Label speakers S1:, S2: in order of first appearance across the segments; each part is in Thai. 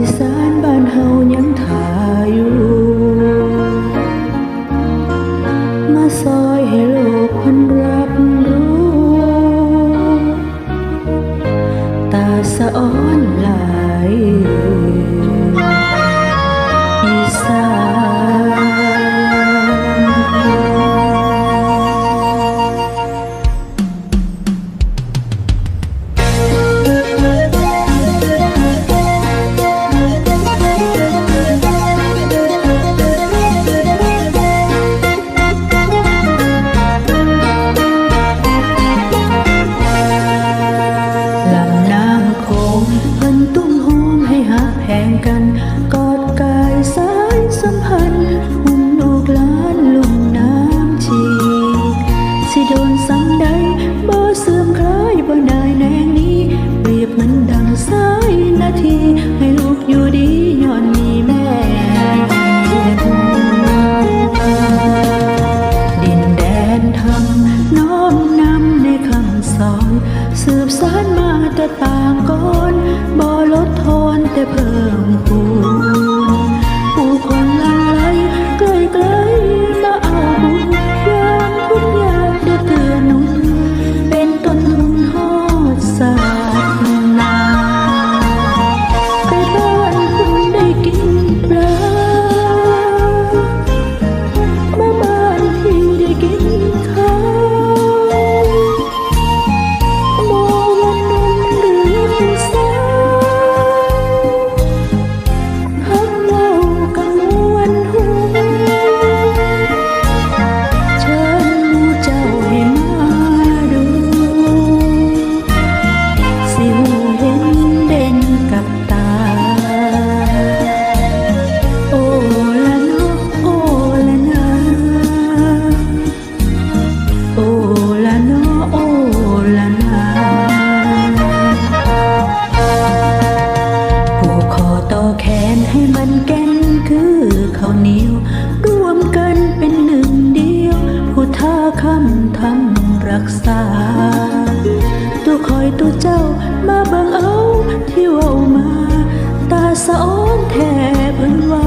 S1: อีสานบ้านเฮายังถ่าอยู่ มาซอยให้โลกคนรับรู้ ตาสะอ้อนลา ท่าคำทำรักษา ตัวคอยตัวเจ้ามาเบิ่งเอาที่เอามา ตาสะอ้อนแทบพิ่นว่า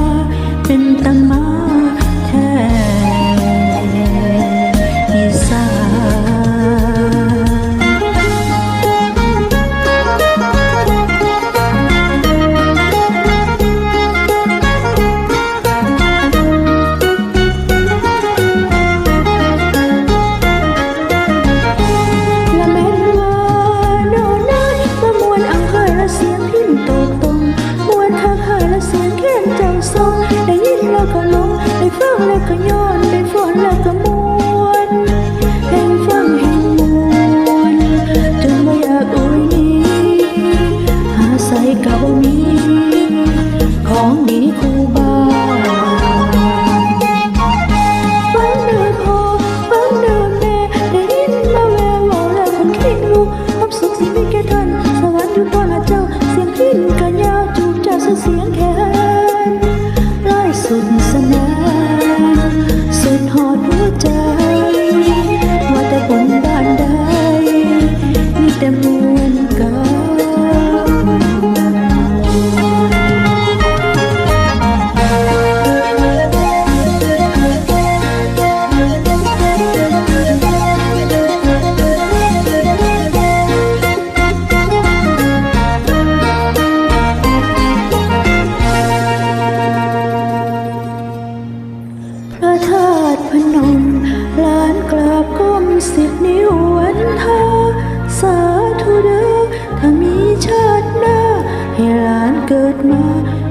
S1: เกิดมา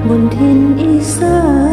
S1: บนทินอีสาน